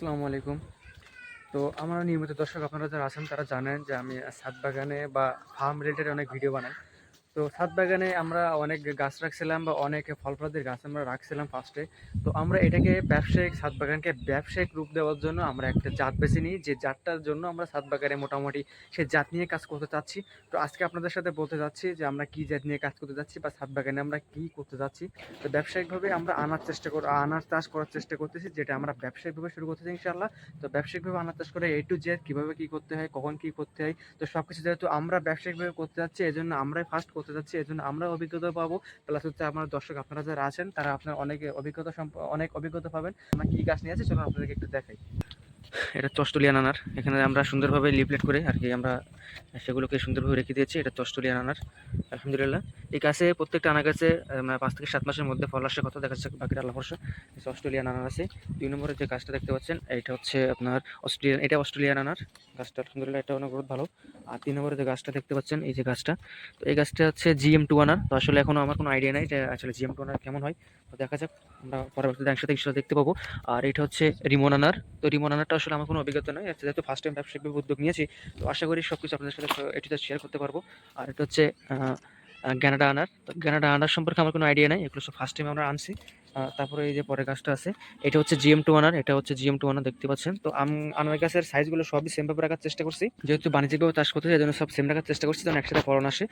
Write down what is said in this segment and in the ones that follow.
আসসালামু আলাইকুম। তো আমার নিয়মিত দর্শক আপনারা যারা আছেন তারা জানেন যে আমি ছাদ বাগানে বা ফার্ম রিলেটেড অনেক ভিডিও বানাই। তো ছাদ বাগানে আমরা অনেক গাছ রাখছিলাম বা অনেক ফল ফলাদির গাছ আমরা রাখছিলাম ফার্স্টে তো আমরা এটাকে ব্যবসায়িক ছাদ বাগানকে ব্যবসায়িক রূপ দেওয়ার জন্য আমরা একটা জাত বেছে নিই। যে জাতটার জন্য আমরা ছাদ বাগানে মোটামুটি সেই জাত নিয়ে কাজ করতে চাচ্ছি। তো আজকে আপনাদের সাথে বলতে যাচ্ছি যে আমরা কি জাত নিয়ে কাজ করতে যাচ্ছি বা ছাদ বাগানে আমরা কি করতে যাচ্ছি। তো ব্যবসায়িকভাবে আমরা আনার চেষ্টা কর, আনার চাষ করার চেষ্টা করতেছি, যেটা আমরা ব্যবসায়িকভাবে শুরু করতেছি ইনশাল্লাহ তো ব্যবসায়িকভাবে আনার চাষ করে এ টু জেড কীভাবে কী করতে হয়, কখন কী করতে হয়, তো সব কিছু যেহেতু আমরা ব্যবসায়িকভাবে করতে যাচ্ছি এই জন্য আমরাই ফার্স্ট করতে যাচ্ছি এই জন্য আমরা অভিজ্ঞতা পাবো। প্লাস হচ্ছে আমার দর্শক আপনারা যারা আছেন, তারা আপনার অনেক অভিজ্ঞতা অনেক অভিজ্ঞতা পাবেন। আমরা কী গাছ নিয়ে আছি, চলুন আপনাদেরকে একটু দেখাই। এটা চষ্টলিয়া নানার এখানে আমরা সুন্দরভাবে লিফলেট করে আর কি আমরা সেগুলোকে সুন্দরভাবে রেখে দিয়েছি। এটা চষ্টলিয়া নানার আলহামদুলিল্লাহ। এই গাছে প্রত্যেকটা আনা গাছে মানে পাঁচ থেকে সাত মাসের মধ্যে ফল আসার কথা দেখা যাচ্ছে বাকিটা আল্লাহ ভরসা। অস্ট্রেলিয়ান আনার আছে। দুই নম্বরে যে গাছটা দেখতে পাচ্ছেন এটা হচ্ছে আপনার অস্ট্রেলিয়ান, এটা অস্ট্রেলিয়ান আনার। গাছটা আলহামদুলিল্লাহ এটা অনেক ভালো। আর তিন নম্বরে যে গাছটা দেখতে পাচ্ছেন, এই যে গাছটা, তো এই গাছটা হচ্ছে জিএম টু আনার। তো আসলে এখনও আমার কোনো আইডিয়া নাই যে আসলে জিএম টু আনার কেমন হয়। তো দেখা যাক, আমরা পরবর্তীতে একসাথে দেখতে পাবো। আর এটা হচ্ছে রিমন আনার। তো রিমন আনারটা আসলে আমার কোনো অভিজ্ঞতা নয় আচ্ছা, যেহেতু ফার্স্ট টাইম ব্যবসায়িক উদ্যোগ নিয়েছি তো আশা করি সব কিছু আপনাদের সাথে এটিতে শেয়ার করতে পারব। আর এটা হচ্ছে গ্যানাডা আনার তো গ্যানাডা আনার সম্পর্কে আমার কোনো আইডিয়া নাই এগুলো সব ফার্স্ট টাইম আমরা আনছি। তারপরে এই যে পরের গাছটা আছে এটা হচ্ছে জিএম টু আনার এটা হচ্ছে জিএম টু আনার দেখতে পাচ্ছেন। তো আম আনার গাছের সাইজগুলো সবই সেমভাবে রাখার চেষ্টা করছি। যেহেতু বাণিজ্যিকভাবে চাষ করতে এই জন্য সব সেম রাখার চেষ্টা করছি যেন একসাথে ফলন আসে।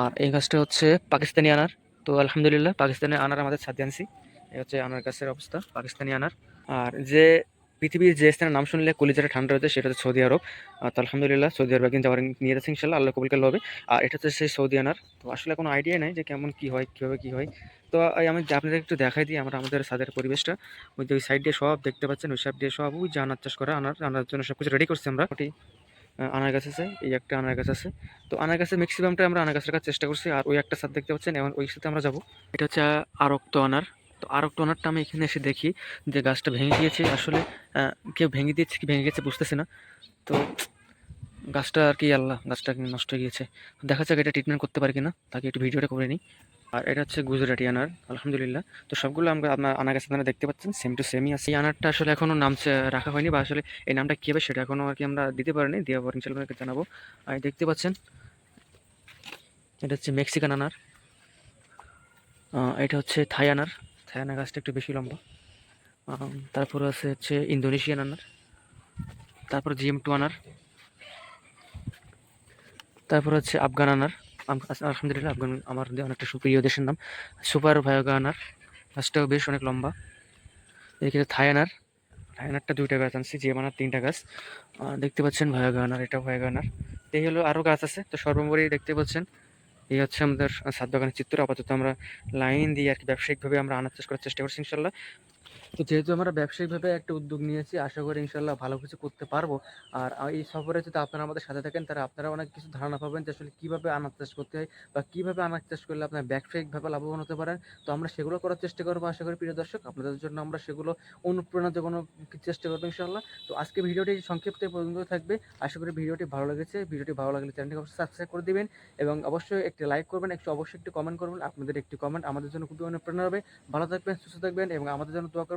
আর এই গাছটা হচ্ছে পাকিস্তানি আনার তো আলহামদুলিল্লাহ পাকিস্তানি আনার আমাদের ছাদে আনছি। এই হচ্ছে আনার গাছের অবস্থা পাকিস্তানি আনার আর যে পৃথিবীর যে স্থানের নাম শুনলে কলিজাটা ঠান্ডা হচ্ছে সেটা হচ্ছে সৌদি আরব। আর তো আলহামদুলিল্লাহ, সৌদি আরব একদিন যাওয়ার নিয়ে যাচ্ছে ইনশাল্লাহ, আল্লাহ কবুল করলে হবে আর এটা হচ্ছে সেই সৌদি আনার। তো আসলে কোনো আইডিয়া নেই যে কেমন কি হয়, কীভাবে কি হয়। তো আমি আপনাদের একটু দেখাই দিই, আমরা আমাদের সাদের পরিবেশটা। ওই যে ওই সাইড দিয়ে সব দেখতে পাচ্ছেন, ওই সাইড দিয়ে সব, ওই যে আনার চাষ করা আনার। আনার জন্য সব কিছু রেডি করছি আমরা। ওটি আনার গাছ আছে, এই একটা আনার গাছ আছে। তো আনার গাছের ম্যাক্সিমামটা আমরা আনার গাছ রাখার চেষ্টা করছি। আর ওই একটা সাদ দেখতে পাচ্ছেন এবং ওই সাথে আমরা যাব। এটা হচ্ছে আরক্ত আনার। তো আরক্ত আনারটা আমি এখানে এসে দেখি যে গাছটা ভেঙে গিয়েছে। আসলে কেউ ভেঙে দিয়েছে কি ভেঙে গেছে বুঝতেছি না। তো গাছটা আর কি আল্লাহ, গাছটা নষ্ট হয়ে গিয়েছে। দেখা যাক এটা ট্রিটমেন্ট করতে পারি কিনা। তাকে একটু ভিডিওটা করে নিই। আর এটা হচ্ছে গুজরাটি আনার, আলহামদুলিল্লাহ। তো সবগুলো আমরা আপনার আনার গাছ আপনারা দেখতে পাচ্ছেন সেম টু সেমই আছে। এই আনারটা আসলে এখনও নাম রাখা হয়নি বা আসলে এই নামটা কী হবে সেটা এখনও আর কি আমরা দিতে পারিনি। দিয়ে ইনশাল্লাহ আপনাকে জানাব। আর দেখতে পাচ্ছেন, এটা হচ্ছে মেক্সিকান আনার। এটা হচ্ছে থাই আনার। আনার গাছটা একটু বেশি লম্বা। তারপরে আছে হচ্ছে ইন্দোনেশিয়ান আনার, তারপর জিএম টু আনার, তারপর হচ্ছে আফগান আনার। আলহামদুলিল্লাহ আফগান আমার অনেকটা সুপ্রিয় দেশের নাম। সুপার ভায়োগা আনার, গাছটাও বেশ অনেক লম্বা। এদিকে আনার, থাই দুইটা গাছ আনছি, জিএম আনার তিনটা গাছ। দেখতে পাচ্ছেন ভায়োগা আনার, এটা ভায়োগা আনার। এই হলো আরও গাছ আছে, তো সর্বোপরি দেখতে পাচ্ছেন এই হচ্ছে আমাদের সাত বাগানের চিত্র। আপাতত আমরা লাইন দিয়ে আর কি ব্যবসায়িকভাবে আমরা আনার চাষ করার চেষ্টা করছি ইনশাল্লাহ। তো যেহেতু আমরা ব্যবসায়িকভাবে একটা উদ্যোগ নিয়েছি, আশা করি ইনশাল্লাহ ভালো কিছু করতে পারব। আর এই সফরে যদি আপনারা আমাদের সাথে থাকেন তারা আপনারা অনেক কিছু ধারণা পাবেন যে আসলে কীভাবে আনাজ চাষ করতে হয় বা কীভাবে আনাজ চাষ করলে আপনার ব্যবসায়িকভাবে লাভবান হতে পারেন। তো আমরা সেগুলো করার চেষ্টা করব, আশা করি প্রিয় দর্শক। আপনাদের জন্য আমরা সেগুলো অনুপ্রেরণা জোগানোর চেষ্টা করব ইনশাল্লাহ তো আজকে ভিডিওটি সংক্ষিপ্ত পর্যন্ত থাকবে। আশা করি ভিডিওটি ভালো লেগেছে। ভিডিওটি ভালো লাগলে চ্যানেলটি অবশ্যই সাবস্ক্রাইব করে দিবেন এবং অবশ্যই একটি লাইক করবেন, একটু অবশ্যই একটি কমেন্ট করবেন। আপনাদের একটি কমেন্ট আমাদের জন্য খুবই অনুপ্রেরণা হবে। ভালো থাকবেন, সুস্থ থাকবেন এবং আমাদের জন্য দোয়া